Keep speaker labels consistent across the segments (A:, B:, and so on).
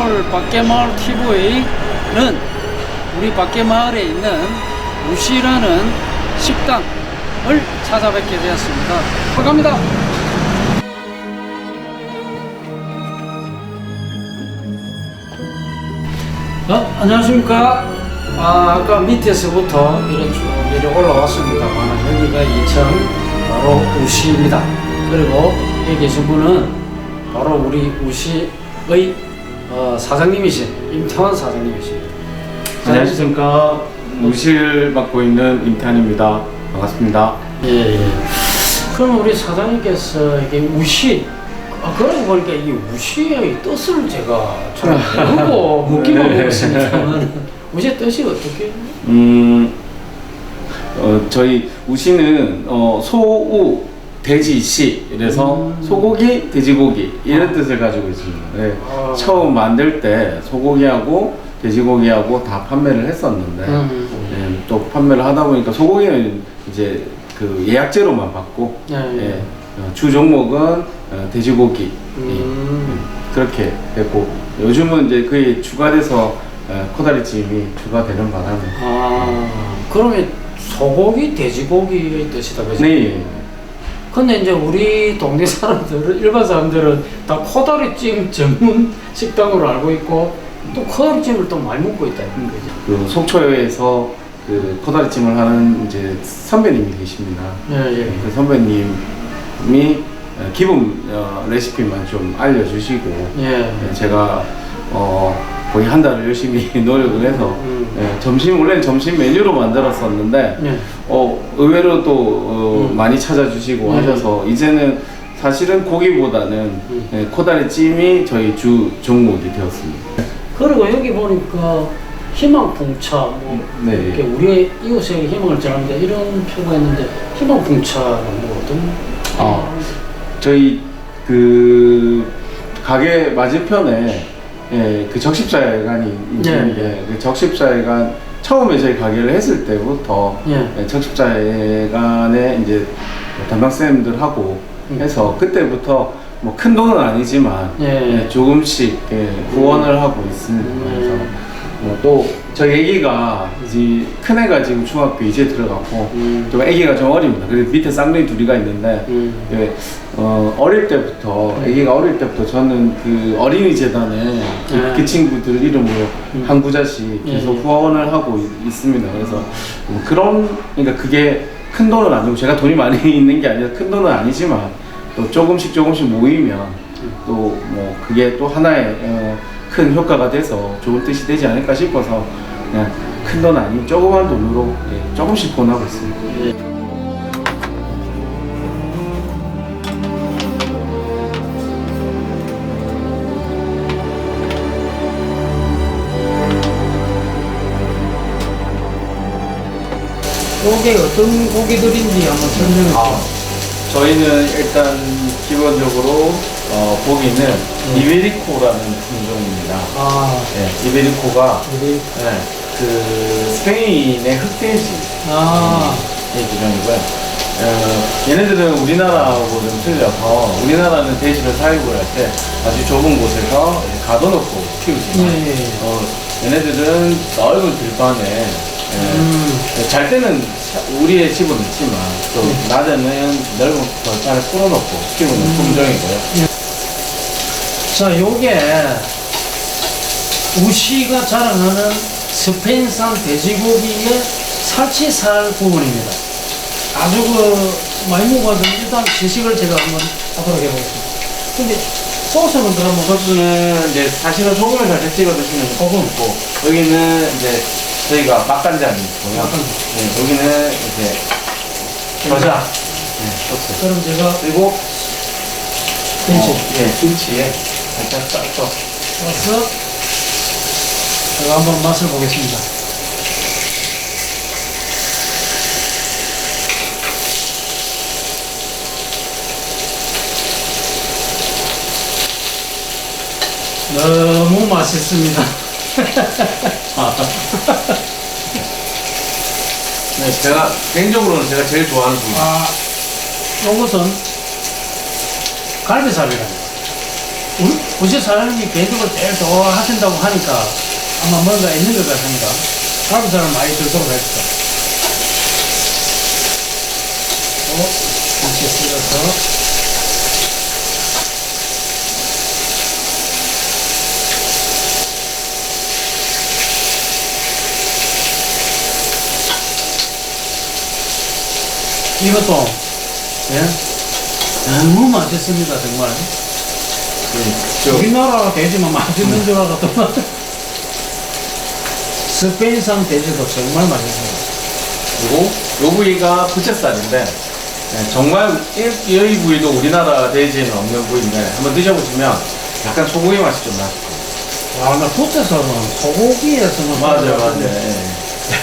A: 오늘 밖에마을 TV는 우리 밖에마을에 있는 우시라는 식당을 찾아뵙게 되었습니다. 반갑니다. 어, 안녕하십니까. 아, 아까 밑에서부터 이렇게 쭉 이렇게 올라왔습니다만 여기가 2층 바로 우시입니다. 그리고 여기 계신 분은 바로 우리 우시의 어, 사장님이신 임태환 사장님이십니다.
B: 안녕하십니까 무실 맡고 있는 임태환입니다 반갑습니다
A: 예, 예. 그럼 우리 사장님께서 이게 우시 아, 그러고 보니까 이 우시의 뜻을 제가 잘 모르고 묻기만
B: 네.
A: 먹었습니다만 우시의 뜻이 어떻게?
B: 음 어, 저희 우시는 어, 소우 돼지시 이래서
A: 음.
B: 소고기 돼지고기 이런
A: 아.
B: 뜻을 가지고 있습니다 네.
A: 아.
B: 처음 만들 때 소고기하고 돼지고기하고 다 판매를 했었는데
A: 음.
B: 네, 또 판매를 하다 보니까 소고기는 이제 그 예약제로만 받고
A: 예, 예.
B: 예, 어, 주 종목은 어, 돼지고기 예,
A: 음.
B: 그렇게 됐고 요즘은 이제 그게 추가돼서 어, 코다리찜이 추가되는 바람에
A: 아, 그러면 소고기, 돼지고기의 뜻이다, 그죠?
B: 네 예.
A: 근데 이제 우리 동네 사람들은, 일반 사람들은 다 코다리찜 전문 식당으로 알고 있고, 또 코다리찜을 또 많이 먹고 있다, 그죠?
B: 그 속초에서 그 코다리찜을 하는 이제 선배님이 계십니다.
A: 예, 예.
B: 그 선배님이 어, 기본 어, 레시피만 좀 알려주시고
A: 예.
B: 예, 제가 어, 거의 한 달을 열심히 노력을 해서
A: 음.
B: 예, 점심 원래는 점심 메뉴로 만들었었는데
A: 예.
B: 어, 의외로 또 어,
A: 음.
B: 많이 찾아주시고
A: 음.
B: 하셔서 이제는 사실은 고기보다는
A: 음.
B: 예, 코다리 찜이 저희 주 종목이 되었습니다.
A: 그리고 여기 보니까 희망풍차, 뭐,
B: 네.
A: 이렇게 우리의 이웃에게 희망을 전합니다. 이런 표가 있는데, 희망풍차는 뭐 어떤?
B: 아. 저희 그 가게 맞은편에 예, 그 적십자회관이 있는데
A: 네.
B: 그 적십자회관 처음에 저희 가게를 했을 때부터
A: 예.
B: 예, 적십자회관에 이제 담당 쌤들하고
A: 음.
B: 해서 그때부터 뭐 큰 돈은 아니지만
A: 예.
B: 예, 조금씩 예, 후원을 하고 있습니다.
A: 음.
B: 그래서 뭐또 저희 애기가 이제 큰 애가 지금 중학교 이제 들어갔고
A: 음.
B: 좀 애기가 좀 어립니다. 그래서 밑에 쌍둥이 둘이가 있는데
A: 음.
B: 예, 어, 어릴 때부터
A: 음.
B: 애기가 어릴 때부터 저는 그 어린이 재단에 그,
A: 네.
B: 그 친구들 이름으로
A: 음.
B: 한 구자씩
A: 예,
B: 계속
A: 예.
B: 후원을 하고 있, 있습니다. 그래서 뭐 그런 그러니까 그게 큰 돈은 아니고 제가 돈이 많이 있는 게 아니라 큰 돈은 아니지만 또 조금씩 조금씩 모이면 또 뭐 그게 또 하나의 어, 큰 효과가 돼서 좋은 뜻이 되지 않을까 싶어서 그냥 큰 돈 아닌 조그만 돈으로 예, 조금씩 보내고 있습니다.
A: 예. 요게 어떤 고기들인지 한번 설명해
B: 아,
A: 주세요.
B: 저희는 일단 기본적으로 어, 고기는
A: 음.
B: 이베리코라는 품종입니다.
A: 아,
B: 네, 이베리코가
A: 우리,
B: 네, 그 스페인의 흑돼지
A: 아,
B: 의 기종이고요. 어, 얘네들은 우리나라하고 좀 틀려서 우리나라는 돼지를 사육을 할 때 아주 좁은 곳에서 가둬놓고 키우지만
A: 예, 예.
B: 어, 얘네들은 넓은 들판에 예,
A: 음,
B: 잘 때는 사- 우리의 집은 있지만 또
A: 네.
B: 낮에는 넓은 벌판에 풀어놓고 키우는
A: 음.
B: 품종이고요.
A: 자, 요게 우시가 자랑하는 스페인산 돼지고기의 살치살 부분입니다. 아주 그 많이 먹어서 일단 시식을 제가 한번 하도록 해보겠습니다. 근데 소스는 그러면
B: 소스는 이제 사실은 소금을 살짝 찍어 드시면 소금 있고 여기는 이제 저희가 맛간장이고요.
A: 맛간장.
B: 네, 여기는 이제 겨자 네, 소스
A: 그럼 제가
B: 그리고
A: 김치
B: 어, 네, 김치에 살짝 싹서
A: 넣어서 제가 한번 맛을 보겠습니다. 너무 맛있습니다.
B: 네, 제가 개인적으로는 제가 제일 좋아하는 부위.
A: 아, 요것은 갈비살이랍니다. 우리 사장님이 개죽을 제일 좋아하신다고 하니까 아마 뭔가 있는 것 같으니까 가비살을 많이 들도록 했어. 또 이렇게 쓸어서 이것도 예? 너무 맛있습니다 정말. 우리나라 돼지만 맛있는 줄 알았더만 스페인산 돼지도 정말 맛있습니다.
B: 그리고 요 부위가 부채살인데 네, 정말 이, 이 부위도 우리나라 돼지에는 없는 부위인데 한번 드셔보시면 약간 소고기 맛이 좀 거예요.
A: 와, 나 부채살은 소고기에서는
B: 맞아요, 맞아요.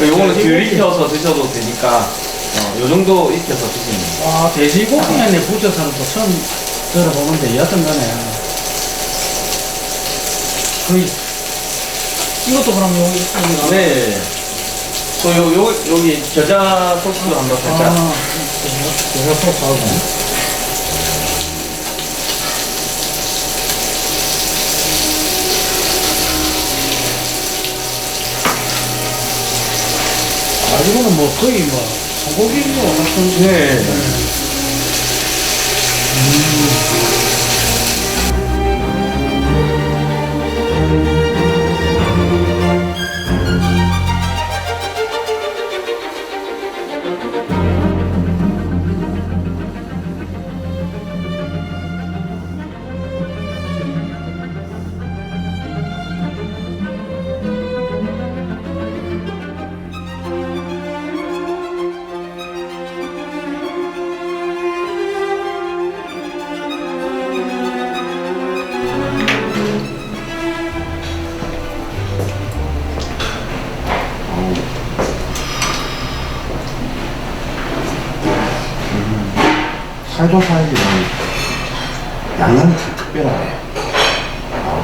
B: 예. 요거는 덜 익혀서 드셔도 되니까 어, 요 정도 익혀서 드시면 돼요.
A: 와, 돼지고기에 내 부채살은 또 처음 들어보는데 여튼 간에 거의 이것도 그럼 여기 여기가
B: 네. 또 요, 요, 여기 겨자 소스도 한번 살짝.
A: 아, 제가 또 사고. 아, 이거는 뭐 거의 뭐 소고기로 같은.
B: 네.
C: 살 양념이 참. 아,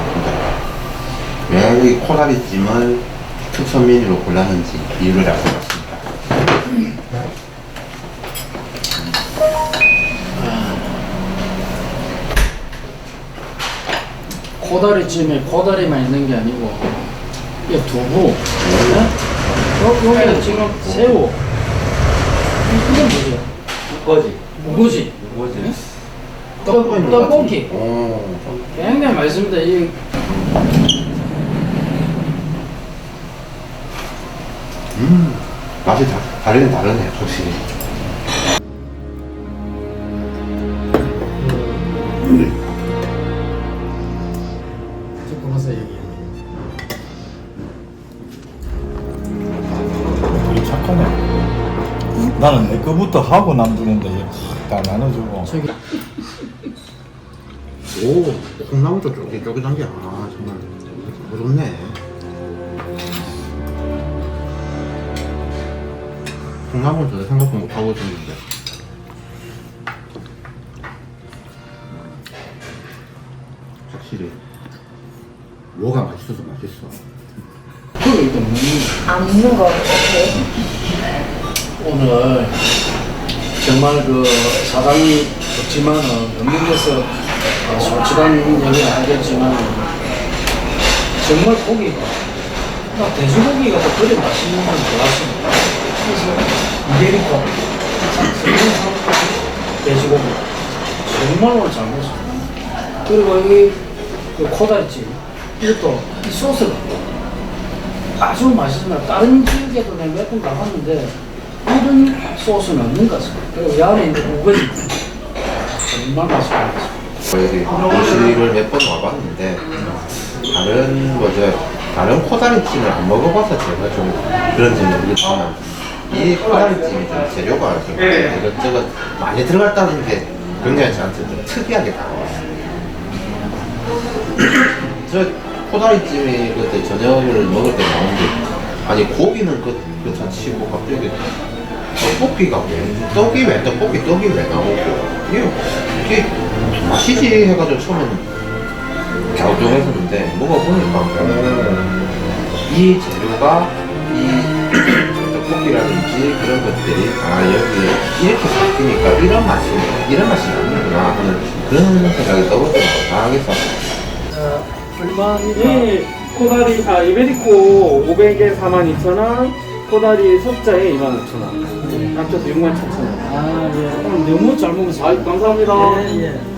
C: 근데 왜 이 코다리찜을 특선 메뉴로 골랐는지 이유를 알것 같습니다.
A: 코다리찜에 코다리만 있는 게 아니고 이 두부, 네? 여, 여기는 지금 새우, 이- 이건?
B: 뭐지?
A: 무거지?
B: 뭐지?
A: 떡, 떡볶이.
C: 오,
A: 굉장히 맛있습니다. 이
C: 음, 맛이 다, 다르긴 다르네, 확실히.
A: 조금 와서 여기.
D: 되게 착하네. 나는 내 거부터 하고 남주는데 얘다 나눠주고.
A: 저기
C: 오, 콩나물도 쫄깃쫄깃한 게, 아, 정말, 부럽네. 콩나물 전에 생각도 못하고 있었는데. 확실히, 뭐가 맛있어서 맛있어.
A: 그거 이거 먹는
E: 안 먹는 거 같아요.
A: 오늘 정말 그 사장이 좋지만은 연민에서 어, 솔직한 얘기는 알겠지만 정말 고기가 나 돼지고기가 더 그리 맛있는 건 몰랐습니다. 그래서 이게리코 생선 돼지고기 정말 오늘 잘 먹었습니다. 그리고 이, 그 코다리찜 이것도 이 소스가 아주 맛있습니다. 다른 지역에도 내가 몇 번 가봤는데 이런 소스는 없는 것 같습니다. 그리고 이 안에 있는 우거지 정말 맛있습니다.
C: 여기 도시를 몇번 와봤는데 다른 뭐죠 다른 코다리찜을 안 먹어봐서 제가 좀 그런지 모르겠지만 이 코다리찜이 좀 재료가 좀 이것저것 많이 들어갔다는 게 굉장히 저한테 좀 특이하게 다가왔어요. 저 코다리찜이 그때 저녁을 먹을 때 나온 게 아니 고기는 그, 그다 치고 갑자기 떡볶이가 왜 떡이 왜 떡볶이 떡이 왜 나오고 이게 이게 맛이지 해가지고 처음에는 갸우뚱했었는데 먹어보니까 이 재료가 이 떡볶이라든지 그런 것들이 아 여기 이렇게 바뀌니까 이런 맛이 이런 맛이 나는구나 하는 그런 생각이 떠오르더라고요. 아 그래서
A: 어, 얼마입니까?
B: 이 코다리 아 이베리코 500에 42,000원, 코다리 석자에 25,000원. 합쳐서 67,000원.
A: 아, 예. 오늘 너무 잘 먹었습니다.
B: 아, 감사합니다.
A: 예, 예.